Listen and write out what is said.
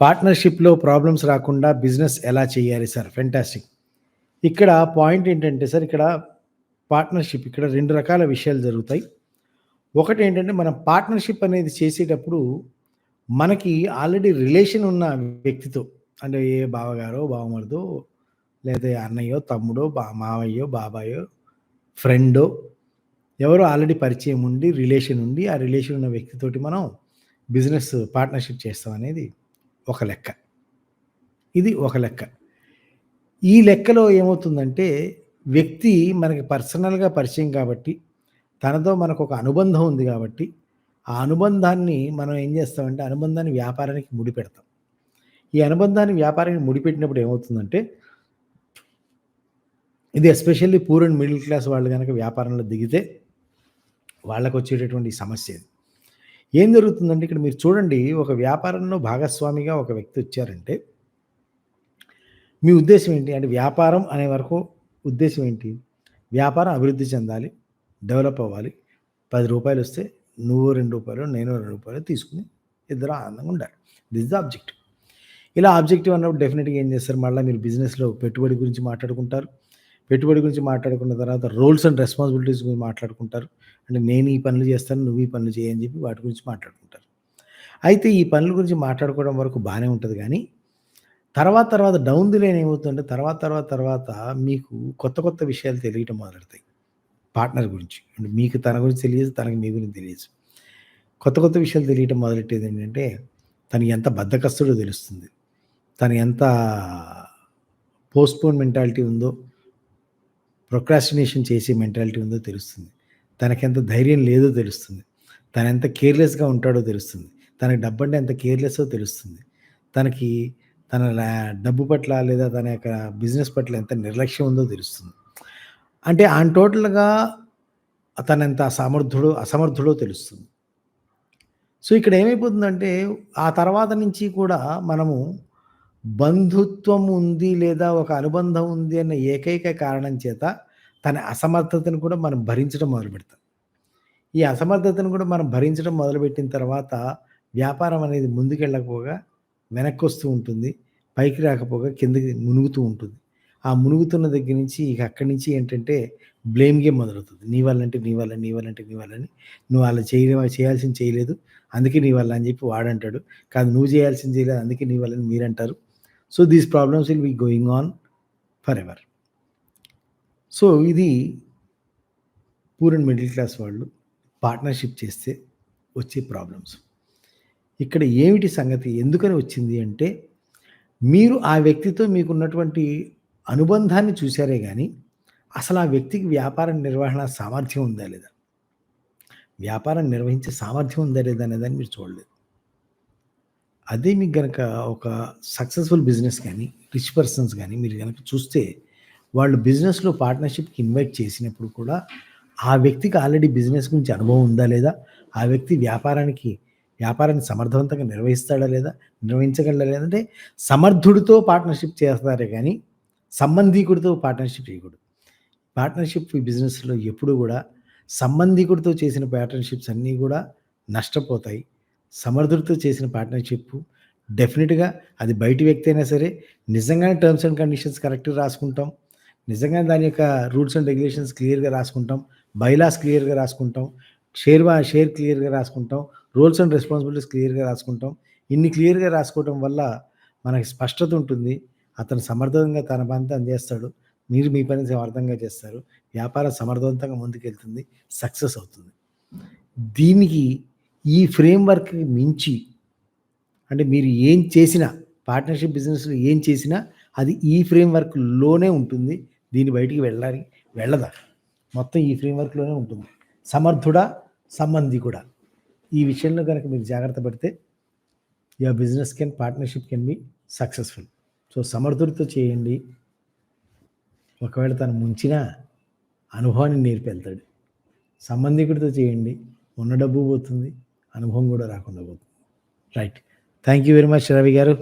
పార్ట్నర్‌షిప్‌లో problems రాకుండా business ఎలా చేయాలి సార్? ఫెంటాస్టిక్. ఇక్కడ పాయింట్ ఏంటంటే సార్ ఇక్కడ పార్ట్నర్‌షిప్ ఇక్కడ రెండు రకాల విషయాలు జరుగుతాయి. ఒకటేంటంటే మనం పార్ట్నర్‌షిప్ అనేది చేసేటప్పుడు మనకి ఆల్రెడీ రిలేషన్ ఉన్న వ్యక్తితో అంటే ఏ బావగారో, బావమరిదో లేదా అన్నయ్యో, తమ్ముడో, బా మావయ్యో, బాబాయో, ఫ్రెండో ఎవరో ఆల్రెడీ పరిచయం ఉండి, రిలేషన్ ఉండి, ఆ రిలేషన్ ఉన్న వ్యక్తితోటి మనం బిజినెస్ పార్ట్నర్‌షిప్ చేస్తాం అనేది ఒక లెక్క. ఇది ఒక లెక్క. ఈ లెక్కలో ఏమవుతుందంటే వ్యక్తి మనకి పర్సనల్‌గా పరిచయం కాబట్టి, తనతో మనకు ఒక అనుబంధం ఉంది కాబట్టి, ఆ అనుబంధాన్ని మనం ఏం చేస్తామంటే అనుబంధాన్ని వ్యాపారానికి ముడిపెడతాం. ఈ అనుబంధాన్ని వ్యాపారానికి ముడిపెట్టినప్పుడు ఏమవుతుందంటే ఇది especially poor and middle class వాళ్ళు కనుక వ్యాపారంలో దిగితే వాళ్ళకు వచ్చేటటువంటి సమస్య ఇది. ఏం జరుగుతుందంటే ఇక్కడ మీరు చూడండి ఒక వ్యాపారంలో భాగస్వామిగా ఒక వ్యక్తి వచ్చారంటే మీ ఉద్దేశం ఏంటి? అంటే వ్యాపారం అనే వరకు ఉద్దేశం ఏంటి? వ్యాపారం అభివృద్ధి చెందాలి, డెవలప్ అవ్వాలి. పది రూపాయలు వస్తే నువ్వు రెండు రూపాయలు నేను రెండు రూపాయలు తీసుకుని ఇద్దరు ఆనందంగా ఉండాలి. This the objective. ఇలా ఆబ్జెక్టివ్ అన్నప్పుడు డెఫినెట్గా ఏం చేస్తారు మళ్ళీ మీరు బిజినెస్‌లో పెట్టుబడి గురించి మాట్లాడుకుంటారు. పెట్టుబడి గురించి మాట్లాడుకున్న తర్వాత రోల్స్ అండ్ రెస్పాన్సిబిలిటీస్ గురించి మాట్లాడుకుంటారు. అంటే నేను ఈ పనులు చేస్తాను, నువ్వు ఈ పనులు చేయని చెప్పి వాటి గురించి మాట్లాడుకుంటారు. అయితే ఈ పనుల గురించి మాట్లాడుకోవడం వరకు బాగానే ఉంటుంది కానీ తర్వాత తర్వాత డౌన్ ది లైన్ ఏమవుతుందంటే తర్వాత తర్వాత తర్వాత మీకు కొత్త కొత్త విషయాలు తెలియటం మొదలెడతాయి. పార్ట్నర్ గురించి. అంటే మీకు తన గురించి తెలియదు, తనకి మీ గురించి తెలియదు. కొత్త కొత్త విషయాలు తెలియటం మొదలెట్టేది ఏంటంటే తను ఎంత బద్దకస్తుడో తెలుస్తుంది. తను ఎంత పోస్ట్‌పోన్ మెంటాలిటీ ఉందో, ప్రొక్రాస్టినేషన్ చేసే మెంటాలిటీ ఉందో తెలుస్తుంది. తనకెంత ధైర్యం లేదో తెలుస్తుంది. తనెంత కేర్‌లెస్‌గా ఉంటాడో తెలుస్తుంది. తనకి డబ్బు అంటే ఎంత కేర్‌లెస్సో తెలుస్తుంది. తనకి తన డబ్బు పట్ల లేదా తన యొక్క బిజినెస్ పట్ల ఎంత నిర్లక్ష్యం ఉందో తెలుస్తుంది. అంటే ఆన్ టోటల్‌గా తనెంత అసమర్థుడో అసమర్థుడో తెలుస్తుంది. సో, ఇక్కడ ఏమైపోతుందంటే ఆ తర్వాత నుంచి కూడా మనము బంధుత్వం ఉంది లేదా ఒక అనుబంధం ఉంది అన్న ఏకైక కారణం చేత తన అసమర్థతను కూడా మనం భరించడం మొదలు పెడతాం ఈ అసమర్థతను కూడా మనం భరించడం మొదలుపెట్టిన తర్వాత వ్యాపారం అనేది ముందుకెళ్ళకపోగా వెనక్కొస్తూ ఉంటుంది. పైకి రాకపోగా కిందకి మునుగుతూ ఉంటుంది. ఆ మునుగుతున్న దగ్గర నుంచి ఇక అక్కడి నుంచి ఏంటంటే బ్లేమ్ గేమ్ మొదలవుతుంది నీ వల్లంటే నీ వల్ల, నీ వల్లంటే నీ వల్లని. నువ్వు అలా చేయ చేయాల్సింది చేయలేదు. అందుకే నీ వల్ల అని చెప్పి వాడంటాడు. కాదు నువ్వు చేయాల్సింది చేయలేదు. అందుకే నీ వల్లని మీరంటారు. So, these problems will be going on for ever so, ఇది పూర్ అండ్ మిడిల్ క్లాస్ వాళ్ళు పార్ట్నర్‌షిప్ చేస్తే వచ్చే ప్రాబ్లమ్స్. ఇక్కడ ఏమిటి సంగతి? ఎందుకని వచ్చింది అంటే మీరు ఆ వ్యక్తితో మీకున్నటువంటి అనుబంధాన్ని చూసారే కానీ అసలు ఆ వ్యక్తికి వ్యాపార నిర్వహణ సామర్థ్యం ఉందా లేదా? వ్యాపారం నిర్వహించే సామర్థ్యం ఉందా లేదా అనేదాన్ని మీరు చూడలేదు. అదే మీకు కనుక ఒక సక్సెస్‌ఫుల్ బిజినెస్ కానీ రిచ్ పర్సన్స్ కానీ మీరు కనుక చూస్తే వాళ్ళు బిజినెస్‌లో పార్ట్నర్‌షిప్‌కి ఇన్వైట్ చేసినప్పుడు కూడా ఆ వ్యక్తికి ఆల్రెడీ బిజినెస్ గురించి అనుభవం ఉందా లేదా? ఆ వ్యక్తి వ్యాపారానికి వ్యాపారాన్ని సమర్థవంతంగా నిర్వహిస్తాడా లేదా? నిర్వహించగలడా లేదా? అంటే సమర్థుడితో పార్ట్నర్‌షిప్ చేస్తారే కానీ సంబంధీకుడితో పార్ట్నర్‌షిప్ చేయకూడదు. పార్ట్నర్‌షిప్ బిజినెస్‌లో ఎప్పుడు కూడా సంబంధీకుడితో చేసిన పార్ట్నర్‌షిప్స్ అన్నీ కూడా నష్టపోతాయి. సమర్థుడితో చేసిన పార్ట్నర్‌షిప్ డెఫినెట్గా అది బయటి వ్యక్తి అయినా సరే నిజంగానే టర్మ్స్ అండ్ కండిషన్స్ కరెక్ట్‌గా రాసుకుంటాం. నిజంగానే దాని యొక్క రూల్స్ అండ్ రెగ్యులేషన్స్ క్లియర్‌గా రాసుకుంటాం. బైలాస్ క్లియర్‌గా రాసుకుంటాం. షేర్ షేర్ క్లియర్‌గా రాసుకుంటాం. రోల్స్ అండ్ రెస్పాన్సిబిలిటీస్ క్లియర్‌గా రాసుకుంటాం. ఇన్ని క్లియర్‌గా రాసుకోవటం వల్ల మనకి స్పష్టత ఉంటుంది. అతను సమర్థవంతంగా తన పని తను చేస్తాడు. మీరు మీ పని సమర్థంగా చేస్తారు. వ్యాపారం సమర్థవంతంగా ముందుకెళ్తుంది. సక్సెస్ అవుతుంది. దీనికి ఈ ఫ్రేమ్‌వర్క్‌కి మించి అంటే మీరు ఏం చేసినా పార్ట్నర్‌షిప్ బిజినెస్‌లో ఏం చేసినా అది ఈ ఫ్రేమ్‌వర్క్‌లోనే ఉంటుంది. దీన్ని బయటికి వెళ్ళాలి వెళ్ళదా? మొత్తం ఈ ఫ్రేమ్‌వర్క్‌లోనే ఉంటుంది. సమర్థుడా? సంబంధీకుడా? ఈ విషయంలో కనుక మీరు జాగ్రత్త పడితే your business can partnership can be successful. So, సమర్థుడితో చేయండి. ఒకవేళ తను ముంచిన అనుభవాన్ని నేర్పెళ్తాడు. సంబంధికుడితో చేయండి. ఉన్న డబ్బు పోతుంది. అనుభవం కూడా రాకుండా పోతుంది. Right. Thank you very much Ravi గారు.